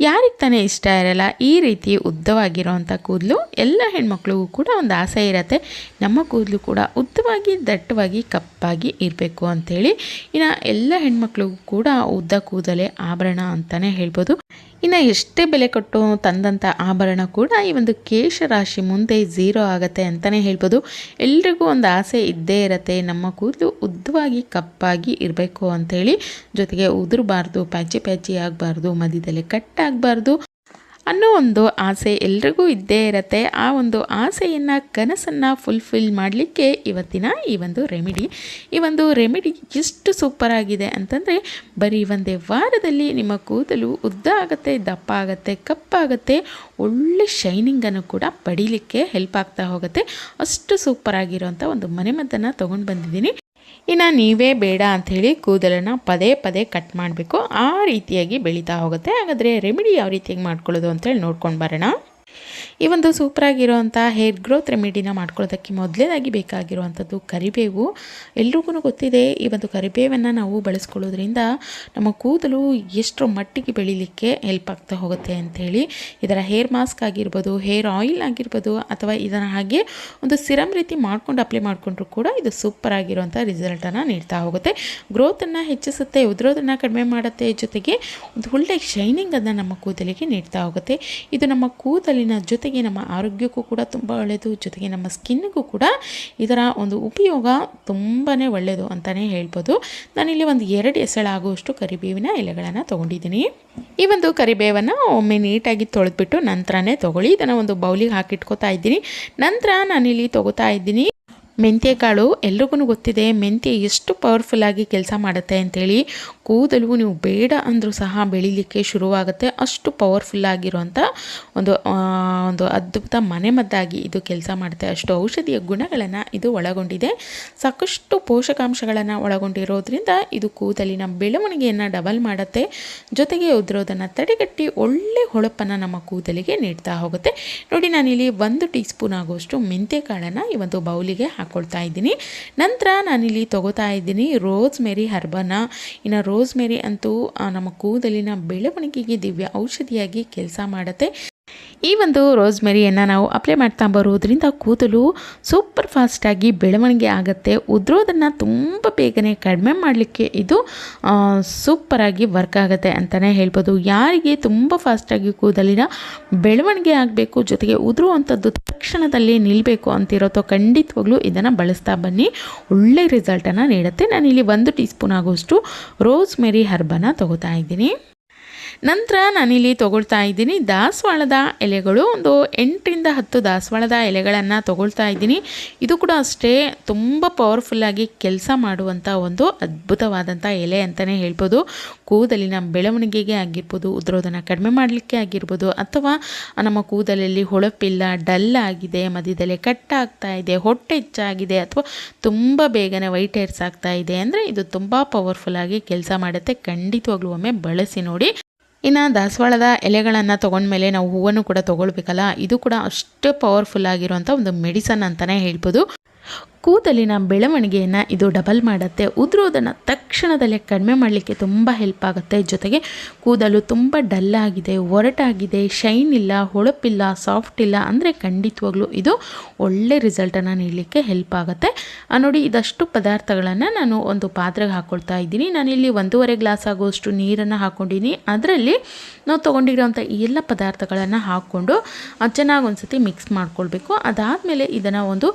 ಯಾರಿಗೆ ತಾನೇ ಇಷ್ಟ ಇರಲ್ಲ, ಈ ರೀತಿ ಉದ್ದವಾಗಿರೋವಂಥ ಕೂದಲು ಎಲ್ಲ ಹೆಣ್ಮಕ್ಳಿಗೂ ಕೂಡ ಒಂದು ಆಸೆ ಇರುತ್ತೆ. ನಮ್ಮ ಕೂದಲು ಕೂಡ ಉದ್ದವಾಗಿ, ದಟ್ಟವಾಗಿ, ಕಪ್ಪಾಗಿ ಇರಬೇಕು ಅಂಥೇಳಿ ಇನ್ನು ಎಲ್ಲ ಹೆಣ್ಮಕ್ಳಿಗೂ ಕೂಡ ಉದ್ದ ಕೂದಲೇ ಆಭರಣ ಅಂತಲೇ ಹೇಳ್ಬೋದು. ಇನ್ನು ಎಷ್ಟೇ ಬೆಲೆ ಕೊಟ್ಟು ತಂದಂಥ ಆಭರಣ ಕೂಡ ಈ ಒಂದು ಕೇಶ ರಾಶಿ ಮುಂದೆ ಝೀರೋ ಆಗುತ್ತೆ ಅಂತಲೇ ಹೇಳ್ಬೋದು. ಎಲ್ರಿಗೂ ಒಂದು ಆಸೆ ಇದ್ದೇ ಇರುತ್ತೆ. ನಮ್ಮ ಕೂದಲು ಉದ್ದವಾಗಿ ಕಪ್ಪಾಗಿ ಇರಬೇಕು ಅಂಥೇಳಿ ಜೊತೆಗೆ ಉದುರಬಾರ್ದು, ಪ್ಯಾಚಿ ಪ್ಯಾಚಿ ಆಗಬಾರ್ದು ಮಧ್ಯದಲ್ಲಿ ಕಟ್ ಆಗಬಾರ್ದು ಅನ್ನೋ ಒಂದು ಆಸೆ ಎಲ್ರಿಗೂ ಇದ್ದೇ ಇರುತ್ತೆ. ಆ ಒಂದು ಆಸೆಯನ್ನು, ಕನಸನ್ನು ಫುಲ್ಫಿಲ್ ಮಾಡಲಿಕ್ಕೆ ಇವತ್ತಿನ ಈ ಒಂದು ರೆಮಿಡಿ ಈ ಒಂದು ರೆಮಿಡಿ ಎಷ್ಟು ಸೂಪರ್ ಆಗಿದೆ ಅಂತಂದರೆ, ಬರೀ ಒಂದೇ ವಾರದಲ್ಲಿ ನಿಮ್ಮ ಕೂದಲು ಉದ್ದ ಆಗುತ್ತೆ, ದಪ್ಪ ಆಗುತ್ತೆ, ಕಪ್ಪಾಗುತ್ತೆ, ಒಳ್ಳೆ ಶೈನಿಂಗನ್ನು ಕೂಡ ಪಡೀಲಿಕ್ಕೆ ಹೆಲ್ಪ್ ಆಗ್ತಾ ಹೋಗುತ್ತೆ. ಅಷ್ಟು ಸೂಪರ್ ಆಗಿರೋಂಥ ಒಂದು ಮನೆಮದ್ದನ್ನು ತೊಗೊಂಡು ಬಂದಿದ್ದೀನಿ. ಇನ್ನು ನೀವೇ ಬೇಡ ಅಂಥೇಳಿ ಕೂದಲನ್ನು ಪದೇ ಪದೇ ಕಟ್ ಮಾಡಬೇಕು. ಆ ರೀತಿಯಾಗಿ ಬೆಳೀತಾ ಹೋಗುತ್ತೆ. ಹಾಗಾದರೆ ರೆಮಿಡಿ ಯಾವ ರೀತಿಯಾಗಿ ಮಾಡ್ಕೊಳ್ಳೋದು ಅಂತೇಳಿ ನೋಡ್ಕೊಂಡು ಬರೋಣ. ಈ ಒಂದು ಸೂಪರಾಗಿರೋವಂಥ ಹೇರ್ ಗ್ರೋತ್ ರೆಮಿಡಿನ ಮಾಡ್ಕೊಳ್ಳೋದಕ್ಕೆ ಮೊದಲೇದಾಗಿ ಬೇಕಾಗಿರುವಂಥದ್ದು ಕರಿಬೇವು. ಎಲ್ರಿಗೂ ಗೊತ್ತಿದೆ, ಈ ಒಂದು ಕರಿಬೇವನ್ನು ನಾವು ಬಳಸ್ಕೊಳ್ಳೋದ್ರಿಂದ ನಮ್ಮ ಕೂದಲು ಎಷ್ಟರ ಮಟ್ಟಿಗೆ ಬೆಳೀಲಿಕ್ಕೆ ಹೆಲ್ಪ್ ಆಗ್ತಾ ಹೋಗುತ್ತೆ ಅಂಥೇಳಿ ಇದರ ಹೇರ್ ಮಾಸ್ಕ್ ಆಗಿರ್ಬೋದು ಹೇರ್ ಆಯಿಲ್ ಆಗಿರ್ಬೋದು, ಅಥವಾ ಇದನ್ನು ಹಾಗೆ ಒಂದು ಸಿರಮ್ ರೀತಿ ಮಾಡ್ಕೊಂಡು ಅಪ್ಲೈ ಮಾಡಿಕೊಂಡ್ರು ಕೂಡ ಇದು ಸೂಪರ್ ಆಗಿರುವಂಥ ರಿಸಲ್ಟನ್ನು ನೀಡ್ತಾ ಹೋಗುತ್ತೆ. ಗ್ರೋತನ್ನು ಹೆಚ್ಚಿಸುತ್ತೆ, ಉದ್ರೋದನ್ನು ಕಡಿಮೆ ಮಾಡುತ್ತೆ, ಜೊತೆಗೆ ಒಂದು ಒಳ್ಳೆ ಶೈನಿಂಗನ್ನು ನಮ್ಮ ಕೂದಲಿಗೆ ನೀಡ್ತಾ ಹೋಗುತ್ತೆ. ಇದು ನಮ್ಮ ಕೂದಲಿನ ಜೊತೆಗೆ ನಮ್ಮ ಆರೋಗ್ಯಕ್ಕೂ ಕೂಡ ತುಂಬ ಒಳ್ಳೆಯದು, ಜೊತೆಗೆ ನಮ್ಮ ಸ್ಕಿನ್ಗೂ ಕೂಡ ಇದರ ಒಂದು ಉಪಯೋಗ ತುಂಬಾ ಒಳ್ಳೆಯದು ಅಂತಲೇ ಹೇಳ್ಬೋದು. ನಾನಿಲ್ಲಿ ಒಂದು ಎರಡು ಎಸಳಾಗುವಷ್ಟು ಕರಿಬೇವಿನ ಎಲೆಗಳನ್ನು ತೊಗೊಂಡಿದ್ದೀನಿ. ಈ ಒಂದು ಕರಿಬೇವನ್ನು ಒಮ್ಮೆ ನೀಟಾಗಿ ತೊಳೆದ್ಬಿಟ್ಟು ನಂತರನೇ ತೊಗೊಳ್ಳಿ. ಇದನ್ನು ಒಂದು ಬೌಲಿಗೆ ಹಾಕಿಟ್ಕೋತಾ ಇದ್ದೀನಿ. ನಂತರ ನಾನಿಲ್ಲಿ ತೊಗೋತಾ ಇದ್ದೀನಿ. ಮೆಂತ್ಯಕಾಳು ಎಲ್ರಿಗೂ ಗೊತ್ತಿದೆ ಮೆಂತ್ಯ ಎಷ್ಟು ಪವರ್ಫುಲ್ಲಾಗಿ ಕೆಲಸ ಮಾಡುತ್ತೆ ಅಂಥೇಳಿ ಕೂದಲು ನೀವು ಬೇಡ ಅಂದರೂ ಸಹ ಬೆಳೀಲಿಕ್ಕೆ ಶುರುವಾಗುತ್ತೆ. ಅಷ್ಟು ಪವರ್ಫುಲ್ಲಾಗಿರುವಂಥ ಒಂದು ಒಂದು ಅದ್ಭುತ ಮನೆಮದ್ದಾಗಿ ಇದು ಕೆಲಸ ಮಾಡುತ್ತೆ. ಅಷ್ಟು ಔಷಧಿಯ ಗುಣಗಳನ್ನು ಇದು ಒಳಗೊಂಡಿದೆ. ಸಾಕಷ್ಟು ಪೋಷಕಾಂಶಗಳನ್ನು ಒಳಗೊಂಡಿರೋದ್ರಿಂದ ಇದು ಕೂದಲಿನ ಬೆಳವಣಿಗೆಯನ್ನು ಡಬಲ್ ಮಾಡುತ್ತೆ. ಜೊತೆಗೆ ಉದ್ರೋದನ್ನು ತಡೆಗಟ್ಟಿ ಒಳ್ಳೆ ಹೊಳಪನ್ನು ನಮ್ಮ ಕೂದಲಿಗೆ ನೀಡ್ತಾ ಹೋಗುತ್ತೆ. ನೋಡಿ ನಾನಿಲ್ಲಿ ಒಂದು ಟೀ ಸ್ಪೂನ್ ಆಗುವಷ್ಟು ಮೆಂತ್ಯಕಾಳನ್ನು ಈ ಒಂದು ಬೌಲಿಗೆ ಹಾಕ್ಕೊಳ್ತಾ ಇದ್ದೀನಿ. ನಂತರ ನಾನಿಲ್ಲಿ ತೊಗೋತಾ ಇದ್ದೀನಿ ರೋಸ್ ಮೇರಿ ಹರ್ಬನ. ಇನ್ನು ರೋಸ್ ಮೇರಿ ಅಂತೂ ನಮ್ಮ ಕೂದಲಿನ ಬೆಳವಣಿಗೆಗೆ ದಿವ್ಯ ಔಷಧಿಯಾಗಿ ಕೆಲಸ ಮಾಡುತ್ತೆ. ಈ ಒಂದು ರೋಸ್ಮೆರಿಯನ್ನು ನಾವು ಅಪ್ಲೈ ಮಾಡ್ತಾ ಬರೋದ್ರಿಂದ ಕೂದಲು ಸೂಪರ್ ಫಾಸ್ಟಾಗಿ ಬೆಳವಣಿಗೆ ಆಗುತ್ತೆ. ಉದ್ರೋದನ್ನು ತುಂಬ ಬೇಗನೆ ಕಡಿಮೆ ಮಾಡಲಿಕ್ಕೆ ಇದು ಸೂಪರಾಗಿ ವರ್ಕ್ ಆಗುತ್ತೆ ಅಂತಲೇ ಹೇಳ್ಬೋದು. ಯಾರಿಗೆ ತುಂಬ ಫಾಸ್ಟಾಗಿ ಕೂದಲಿನ ಬೆಳವಣಿಗೆ ಆಗಬೇಕು, ಜೊತೆಗೆ ಉದುರುವಂಥದ್ದು ತಕ್ಷಣದಲ್ಲಿ ನಿಲ್ಲಬೇಕು ಅಂತಿರೋತೋ ಖಂಡಿತವಾಗ್ಲೂ ಇದನ್ನು ಬಳಸ್ತಾ ಬನ್ನಿ. ಒಳ್ಳೆ ರಿಸಲ್ಟನ್ನು ನೀಡುತ್ತೆ. ನಾನಿಲ್ಲಿ ಒಂದು ಟೀ ಸ್ಪೂನ್ ಆಗುವಷ್ಟು ರೋಸ್ಮೆರಿ ಹರ್ಬನ ತೊಗೋತಾ ಇದ್ದೀನಿ. ನಂತರ ನಾನಿಲ್ಲಿ ತೊಗೊಳ್ತಾ ಇದ್ದೀನಿ. ದಾಸವಾಳದ ಎಲೆಗಳು ಒಂದು ಎಂಟರಿಂದ ಹತ್ತು ದಾಸವಾಳದ ಎಲೆಗಳನ್ನು ತೊಗೊಳ್ತಾ ಇದ್ದೀನಿ. ಇದು ಕೂಡ ಅಷ್ಟೇ ತುಂಬ ಪವರ್ಫುಲ್ಲಾಗಿ ಕೆಲಸ ಮಾಡುವಂಥ ಒಂದು ಅದ್ಭುತವಾದಂಥ ಎಲೆ ಅಂತಲೇ ಹೇಳ್ಬೋದು. ಕೂದಲಿನ ಬೆಳವಣಿಗೆಗೆ ಆಗಿರ್ಬೋದು, ಉದ್ರೋದನ್ನು ಕಡಿಮೆ ಮಾಡಲಿಕ್ಕೆ ಆಗಿರ್ಬೋದು, ಅಥವಾ ನಮ್ಮ ಕೂದಲಲ್ಲಿ ಹೊಳಪಿಲ್ಲ, ಡಲ್ ಆಗಿದೆ, ಮಧ್ಯದಲ್ಲಿ ಕಟ್ಟಾಗ್ತಾ ಇದೆ, ಹೊಟ್ಟೆ ಹೆಚ್ಚಾಗಿದೆ, ಅಥವಾ ತುಂಬ ಬೇಗನೆ ವೈಟ್ ಹೇರ್ಸ್ ಆಗ್ತಾ ಇದೆ ಅಂದರೆ ಇದು ತುಂಬ ಪವರ್ಫುಲ್ಲಾಗಿ ಕೆಲಸ ಮಾಡುತ್ತೆ. ಖಂಡಿತವಾಗ್ಲೂ ಒಮ್ಮೆ ಬಳಸಿ ನೋಡಿ. ಇನ್ನು ದಾಸವಾಳದ ಎಲೆಗಳನ್ನು ತೊಗೊಂಡ್ಮೇಲೆ ನಾವು ಹೂವನ್ನು ಕೂಡ ತೊಗೊಳ್ಬೇಕಲ್ಲ? ಇದು ಕೂಡ ಅಷ್ಟು ಪವರ್ಫುಲ್ ಆಗಿರುವಂಥ ಒಂದು ಮೆಡಿಸನ್ ಅಂತಲೇ ಹೇಳ್ಬೋದು. ಕೂದಲಿನ ಬೆಳವಣಿಗೆಯನ್ನು ಇದು ಡಬಲ್ ಮಾಡುತ್ತೆ. ಉದುರೋದನ್ನು ತಕ್ಷಣದಲ್ಲೇ ಕಡಿಮೆ ಮಾಡಲಿಕ್ಕೆ ತುಂಬ ಹೆಲ್ಪ್ ಆಗುತ್ತೆ. ಜೊತೆಗೆ ಕೂದಲು ತುಂಬ ಆಗಿದೆ, ಒರಟಾಗಿದೆ ಶೈನ್ ಇಲ್ಲ, ಹೊಳಪಿಲ್ಲ ಸಾಫ್ಟ್ ಇಲ್ಲ ಅಂದರೆ ಖಂಡಿತವಾಗ್ಲೂ ಇದು ಒಳ್ಳೆ ರಿಸಲ್ಟನ್ನು ನೀಡಲಿಕ್ಕೆ ಹೆಲ್ಪ್ ಆಗುತ್ತೆ. ನೋಡಿ, ಇದಷ್ಟು ಪದಾರ್ಥಗಳನ್ನು ನಾನು ಒಂದು ಪಾತ್ರೆಗೆ ಹಾಕ್ಕೊಳ್ತಾ ಇದ್ದೀನಿ. ನಾನಿಲ್ಲಿ ಒಂದೂವರೆ ಗ್ಲಾಸ್ ಆಗುವಷ್ಟು ನೀರನ್ನು ಹಾಕ್ಕೊಂಡಿನಿ ಅದರಲ್ಲಿ ನಾವು ತೊಗೊಂಡಿರೋಂಥ ಎಲ್ಲ ಪದಾರ್ಥಗಳನ್ನು ಹಾಕ್ಕೊಂಡು ಚೆನ್ನಾಗಿ ಒಂದು ಸತಿ ಮಿಕ್ಸ್ ಮಾಡ್ಕೊಳ್ಬೇಕು. ಅದಾದಮೇಲೆ ಇದನ್ನು ಒಂದು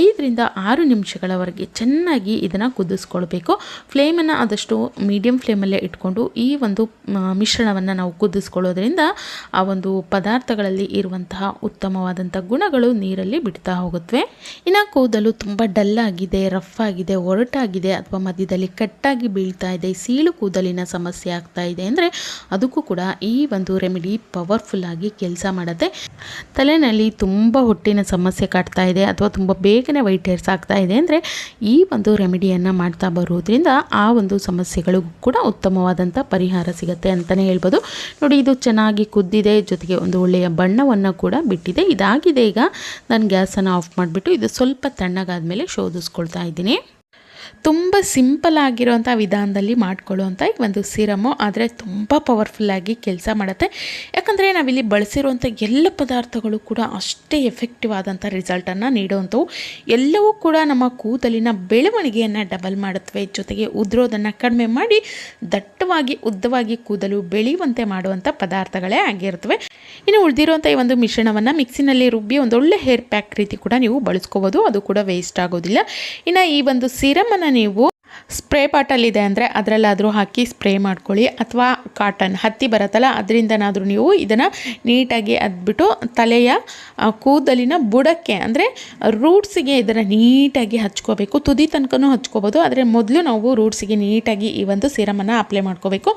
ಐದರಿಂದ ಆರು ಆರು ನಿಮಿಷಗಳವರೆಗೆ ಚೆನ್ನಾಗಿ ಇದನ್ನು ಕುದಿಸ್ಕೊಳ್ಬೇಕು. ಫ್ಲೇಮನ್ನು ಆದಷ್ಟು ಮೀಡಿಯಂ ಫ್ಲೇಮಲ್ಲೇ ಇಟ್ಕೊಂಡು ಈ ಒಂದು ಮಿಶ್ರಣವನ್ನು ನಾವು ಕುದಿಸ್ಕೊಳ್ಳೋದ್ರಿಂದ ಆ ಒಂದು ಪದಾರ್ಥಗಳಲ್ಲಿ ಇರುವಂತಹ ಉತ್ತಮವಾದಂಥ ಗುಣಗಳು ನೀರಲ್ಲಿ ಬಿಡ್ತಾ ಹೋಗುತ್ತವೆ ಇನ್ನು ಕೂದಲು ತುಂಬ ಡಲ್ ಆಗಿದೆ ರಫ್ ಆಗಿದೆ, ಒರಟಾಗಿದೆ ಅಥವಾ ಮಧ್ಯದಲ್ಲಿ ಕಟ್ಟಾಗಿ ಬೀಳ್ತಾ ಇದೆ, ಸೀಳು ಕೂದಲಿನ ಸಮಸ್ಯೆ ಆಗ್ತಾ ಇದೆ ಅಂದರೆ ಅದಕ್ಕೂ ಕೂಡ ಈ ಒಂದು ರೆಮಿಡಿ ಪವರ್ಫುಲ್ ಆಗಿ ಕೆಲಸ ಮಾಡುತ್ತೆ. ತಲೆನಲ್ಲಿ ತುಂಬ ಹೊಟ್ಟಿನ ಸಮಸ್ಯೆ ಕಾಡ್ತಾ ಇದೆ ಅಥವಾ ತುಂಬ ಬೇಗನೆ ವೈಟ್ ಹೇರ್ಸ್ ಆಗ್ತಾ ಆಗ್ತಾ ಇದೆ ಅಂದರೆ ಈ ಒಂದು ರೆಮಿಡಿಯನ್ನು ಮಾಡ್ತಾ ಬರೋದ್ರಿಂದ ಆ ಒಂದು ಸಮಸ್ಯೆಗಳಿಗೂ ಕೂಡ ಉತ್ತಮವಾದಂಥ ಪರಿಹಾರ ಸಿಗುತ್ತೆ ಅಂತಲೇ ಹೇಳ್ಬೋದು. ನೋಡಿ, ಇದು ಚೆನ್ನಾಗಿ ಕುದ್ದಿದೆ, ಜೊತೆಗೆ ಒಂದು ಒಳ್ಳೆಯ ಬಣ್ಣವನ್ನು ಕೂಡ ಬಿಟ್ಟಿದೆ. ಇದಾಗಿದೆ ಈಗ. ನಾನು ಗ್ಯಾಸನ್ನು ಆಫ್ ಮಾಡಿಬಿಟ್ಟು ಇದು ಸ್ವಲ್ಪ ತಣ್ಣಗಾದ ಮೇಲೆ ಶೋಧಿಸ್ಕೊಳ್ತಾ ಇದ್ದೀನಿ. ತುಂಬ ಸಿಂಪಲ್ ಆಗಿರೋಂಥ ವಿಧಾನದಲ್ಲಿ ಮಾಡ್ಕೊಳ್ಳುವಂಥ ಈ ಒಂದು ಸಿರಮು. ಆದರೆ ತುಂಬ ಪವರ್ಫುಲ್ಲಾಗಿ ಕೆಲಸ ಮಾಡುತ್ತೆ. ಯಾಕಂದರೆ ನಾವಿಲ್ಲಿ ಬಳಸಿರುವಂಥ ಎಲ್ಲ ಪದಾರ್ಥಗಳು ಕೂಡ ಅಷ್ಟೇ ಎಫೆಕ್ಟಿವ್ ಆದಂಥ ರಿಸಲ್ಟನ್ನು ನೀಡುವಂಥವು. ಎಲ್ಲವೂ ಕೂಡ ನಮ್ಮ ಕೂದಲಿನ ಬೆಳವಣಿಗೆಯನ್ನು ಡಬಲ್ ಮಾಡುತ್ತವೆ. ಜೊತೆಗೆ ಉದುರೋದನ್ನು ಕಡಿಮೆ ಮಾಡಿ ದಟ್ಟವಾಗಿ, ಉದ್ದವಾಗಿ ಕೂದಲು ಬೆಳೆಯುವಂತೆ ಮಾಡುವಂಥ ಪದಾರ್ಥಗಳೇ ಆಗಿರ್ತವೆ ಇನ್ನು ಉಳಿದಿರುವಂಥ ಈ ಒಂದು ಮಿಶ್ರಣವನ್ನು ಮಿಕ್ಸಿನಲ್ಲಿ ರುಬ್ಬಿ ಒಂದೊಳ್ಳೆ ಹೇರ್ ಪ್ಯಾಕ್ ರೀತಿ ಕೂಡ ನೀವು ಬಳಸ್ಕೋಬೋದು. ಅದು ಕೂಡ ವೇಸ್ಟ್ ಆಗೋದಿಲ್ಲ. ಇನ್ನು ಈ ಒಂದು ಸಿರಮನ್ನು ನೀವು ಸ್ಪ್ರೇ ಬಾಟಲಿದೆ ಅಂದರೆ ಅದರಲ್ಲಾದರೂ ಹಾಕಿ ಸ್ಪ್ರೇ ಮಾಡ್ಕೊಳ್ಳಿ. ಅಥವಾ ಕಾಟನ್ ಹತ್ತಿ ಬರುತ್ತಲ್ಲ, ಅದರಿಂದನಾದರೂ ನೀವು ಇದನ್ನು ನೀಟಾಗಿ ಅದ್ಬಿಟ್ಟು ತಲೆಯ ಕೂದಲಿನ ಬುಡಕ್ಕೆ ಅಂದರೆ ರೂಟ್ಸಿಗೆ ಇದನ್ನು ನೀಟಾಗಿ ಹಚ್ಕೋಬೇಕು. ತುದಿ ತನಕನೂ ಹಚ್ಕೋಬೋದು, ಆದರೆ ಮೊದಲು ನಾವು ರೂಟ್ಸಿಗೆ ನೀಟಾಗಿ ಈ ಒಂದು ಸಿರಮನ್ನು ಅಪ್ಲೈ ಮಾಡ್ಕೋಬೇಕು.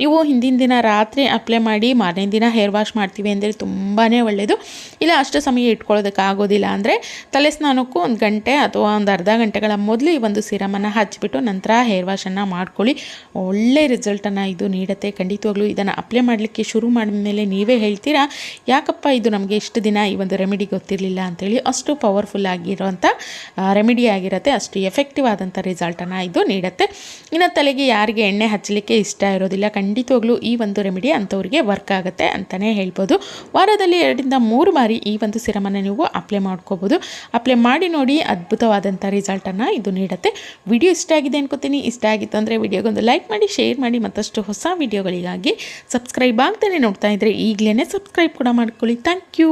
ನೀವು ಹಿಂದಿನ ದಿನ ರಾತ್ರಿ ಅಪ್ಲೈ ಮಾಡಿ ಮಾರನೇ ದಿನ ಹೇರ್ ವಾಶ್ ಮಾಡ್ತೀವಿ ಅಂದರೆ ತುಂಬಾ ಒಳ್ಳೆಯದು ಇಲ್ಲ, ಅಷ್ಟು ಸಮಯ ಇಟ್ಕೊಳ್ಳೋದಕ್ಕೆ ಆಗೋದಿಲ್ಲ ಅಂದರೆ ತಲೆ ಸ್ನಾನಕ್ಕೂ ಒಂದು ಗಂಟೆ ಅಥವಾ ಒಂದು ಅರ್ಧ ಗಂಟೆಗಳ ಮೊದಲು ಈ ಒಂದು ಸಿರಮನ್ನು ಹಚ್ಬಿಟ್ಟು ನಂತರ ಹೇರ್ ವಾಶನ್ನು ಮಾಡ್ಕೊಳ್ಳಿ. ಒಳ್ಳೆ ರಿಸಲ್ಟನ್ನು ಇದು ನೀಡುತ್ತೆ. ಖಂಡಿತವಾಗ್ಲೂ ಇದನ್ನು ಅಪ್ಲೈ ಮಾಡಲಿಕ್ಕೆ ಶುರು ಮಾಡಿದ ಮೇಲೆ ನೀವೇ ಹೇಳ್ತೀರಾ? ಯಾಕಪ್ಪ ಇದು ನಮಗೆ ಇಷ್ಟು ದಿನ ಈ ಒಂದು ರೆಮಿಡಿ ಗೊತ್ತಿರಲಿಲ್ಲ ಅಂಥೇಳಿ ಅಷ್ಟು ಪವರ್ಫುಲ್ ಆಗಿರೋಂಥ ರೆಮಿಡಿ ಆಗಿರುತ್ತೆ. ಅಷ್ಟು ಎಫೆಕ್ಟಿವ್ ಆದಂಥ ರಿಸಲ್ಟನ್ನು ಇದು ನೀಡುತ್ತೆ. ಇನ್ನು ತಲೆಗೆ ಯಾರಿಗೆ ಎಣ್ಣೆ ಹಚ್ಚಲಿಕ್ಕೆ ಇಷ್ಟ ಇರೋದಿಲ್ಲ, ಖಂಡಿತವಾಗ್ಲೂ ಈ ಒಂದು ರೆಮಿಡಿ ಅಂಥವ್ರಿಗೆ ವರ್ಕ್ ಆಗುತ್ತೆ ಅಂತಲೇ ಹೇಳ್ಬೋದು. ವಾರದಲ್ಲಿ ಎರಡರಿಂದ ಮೂರು ಬಾರಿ ಈ ಒಂದು ಸಿರಮನ್ನು ನೀವು ಅಪ್ಲೈ ಮಾಡ್ಕೋಬೋದು. ಅಪ್ಲೈ ಮಾಡಿ ನೋಡಿ ಅದ್ಭುತವಾದಂಥ ರಿಸಲ್ಟನ್ನು ಇದು ನೀಡುತ್ತೆ. ವಿಡಿಯೋ ಇಷ್ಟ ಆಗಿದೆ ಅನ್ಕೋತೀನಿ ಇಷ್ಟ ಆಗಿತ್ತು ಅಂದರೆ ವಿಡಿಯೋಗೊಂದು ಲೈಕ್ ಮಾಡಿ ಶೇರ್ ಮಾಡಿ, ಮತ್ತಷ್ಟು ಹೊಸ ವಿಡಿಯೋಗಳಿಗಾಗಿ ಸಬ್ಸ್ಕ್ರೈಬ್ ಆಗ್ತಾನೆ ನೋಡ್ತಾ ಇದ್ದರೆ ಈಗಲೇ ಸಬ್ಸ್ಕ್ರೈಬ್ ಕೂಡ ಮಾಡ್ಕೊಳ್ಳಿ. Thank you